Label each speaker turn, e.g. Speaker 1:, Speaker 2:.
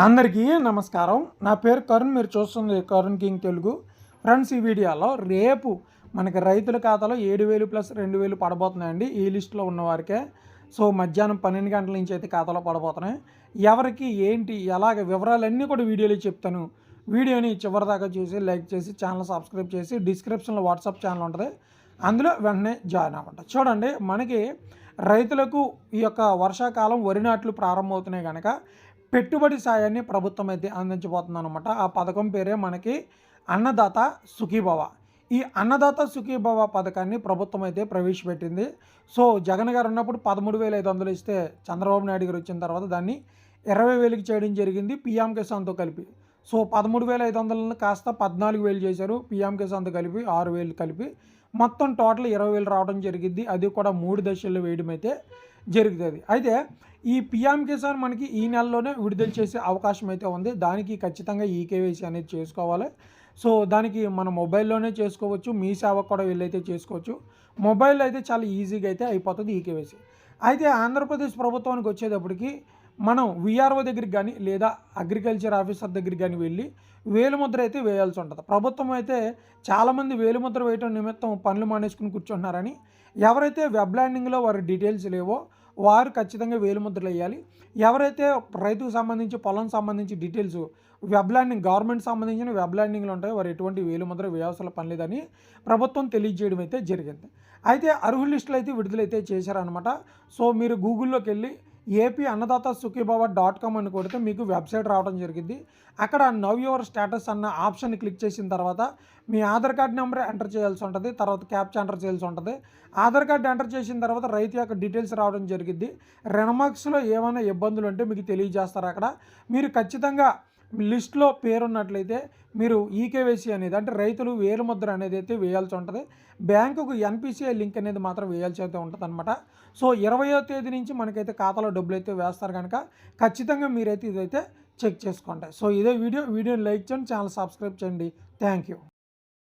Speaker 1: అందరికీ నమస్కారం. నా పేరు కరుణ్. మీరు చూస్తుంది కరుణ్ కింగ్ తెలుగు. ఫ్రెండ్స్ ఈ వీడియోలో రేపు మనకి రైతుల ఖాతాలో ఏడు వేలు ప్లస్ రెండు వేలు పడబోతున్నాయండి ఈ లిస్టులో ఉన్నవారికే సో మధ్యాహ్నం పన్నెండు గంటల నుంచి అయితే ఖాతాలో పడబోతున్నాయి. ఎవరికి ఏంటి ఎలాగ వివరాలన్నీ కూడా వీడియోలో చెప్తాను. వీడియోని చివరిదాకా చూసి లైక్ చేసి ఛానల్ సబ్స్క్రైబ్ చేసి డిస్క్రిప్షన్లో వాట్సాప్ ఛానల్ ఉంటుంది. అందులో వెంటనే జాయిన్ అవ్వండి. చూడండి మనకి రైతులకు ఈ యొక్క వర్షాకాలం వరి నాట్లు ప్రారంభమవుతున్నాయి కనుక పెట్టుబడి సాయాన్ని ప్రభుత్వం అయితే అందించబోతుంది అనమాట ఆ పథకం పేరే మనకి అన్నదాత సుఖీభవ. ఈ అన్నదాత సుఖీభవ పథకాన్ని ప్రభుత్వం అయితే ప్రవేశపెట్టింది. సో జగన్ గారు ఉన్నప్పుడు పదమూడు వేల ఐదు వందలు ఇస్తే చంద్రబాబు నాయుడు గారు వచ్చిన తర్వాత దాన్ని ఇరవై వేలకు చేయడం జరిగింది పిఎం కిసాన్తో కలిపి. సో పదమూడు వేల ఐదు వందలను కాస్త పద్నాలుగు వేలు చేశారు పిఎం కిసాన్తో కలిపి ఆరు వేలు కలిపి. మొత్తం టోటల్ ఇరవై వేలు రావడం జరిగింది. అది కూడా మూడు దశల్లో వేయడం అయితే జరుగుతుంది. అయితే ఈ పిఎం కిసాన్ మనకి ఈ నెలలోనే విడుదల చేసే అవకాశం అయితే ఉంది. దానికి ఖచ్చితంగా ఈ కేవైసీ అనేది చేసుకోవాలి. సో దానికి మన మొబైల్లోనే చేసుకోవచ్చు. మీ సేవకు కూడా వెళ్ళైతే చేసుకోవచ్చు. మొబైల్లో అయితే చాలా ఈజీగా అయితే అయిపోతుంది ఈ కేవైసీ అయితే ఆంధ్రప్రదేశ్ ప్రభుత్వానికి వచ్చేటప్పటికి మనం విఆర్ఓ దగ్గరికి కానీ లేదా అగ్రికల్చర్ ఆఫీసర్ దగ్గరికి కానీ వెళ్ళి వేలుముద్ర అయితే వేయాల్సి ఉంటుంది. ప్రభుత్వం అయితే చాలామంది వేలుముద్ర వేయటం నిమిత్తం పనులు మానేసుకుని కూర్చుంటున్నారని ఎవరైతే వెబ్ ల్యాండింగ్లో వారి డీటెయిల్స్ లేవో వారు ఖచ్చితంగా వేలుముద్రలు వేయాలి. ఎవరైతే రైతుకు సంబంధించి పొలం సంబంధించి డీటెయిల్స్ వెబ్ ల్యాండింగ్ గవర్నమెంట్ సంబంధించిన వెబ్ ల్యాండింగ్లు ఉంటాయి వారు ఎటువంటి వేలుముద్ర వేయాల్సిన పని లేదని ప్రభుత్వం తెలియజేయడం అయితే జరిగింది. అయితే అర్హుల లిస్టులు అయితే విడుదలైతే చేశారనమాట సో మీరు గూగుల్లోకి వెళ్ళి AP Annadata Sukhibhava dot com అని కొడితే మీకు వెబ్సైట్ రావడం జరిగింది. అక్కడ నవ్ యువర్ స్టేటస్ అన్న ఆప్షన్ క్లిక్ చేసిన తర్వాత మీ ఆధార్ కార్డ్ నెంబర్ ఎంటర్ చేయాల్సి ఉంటుంది తర్వాత క్యాప్చా ఎంటర్ చేయాల్సి ఉంటుంది. ఆధార్ కార్డ్ ఎంటర్ చేసిన తర్వాత రైతు యొక్క డీటెయిల్స్ రావడం జరిగింది. రెనమాక్స్లో ఏమైనా ఇబ్బందులు ఉంటే మీకు తెలియజేస్తారు అక్కడ. మీరు ఖచ్చితంగా లిస్ట్లో పేరున్నట్లయితే మీరు ఈకేవైసీ అనేది అంటే రైతులు వేలు ముద్ర అనేది అయితే వేయాల్సి ఉంటుంది. బ్యాంకుకు ఎన్పిసిఐ లింక్ అనేది మాత్రం వేయాల్సి అయితే ఉంటుంది అనమాట సో ఇరవయో తేదీ నుంచి మనకైతే ఖాతాలో డబ్బులు అయితే వేస్తారు కనుక ఖచ్చితంగా మీరైతే ఇదైతే చెక్ చేసుకోండి. సో ఇదే వీడియో. వీడియోని లైక్ చేయండి ఛానల్ సబ్స్క్రైబ్ చేయండి. Thank you.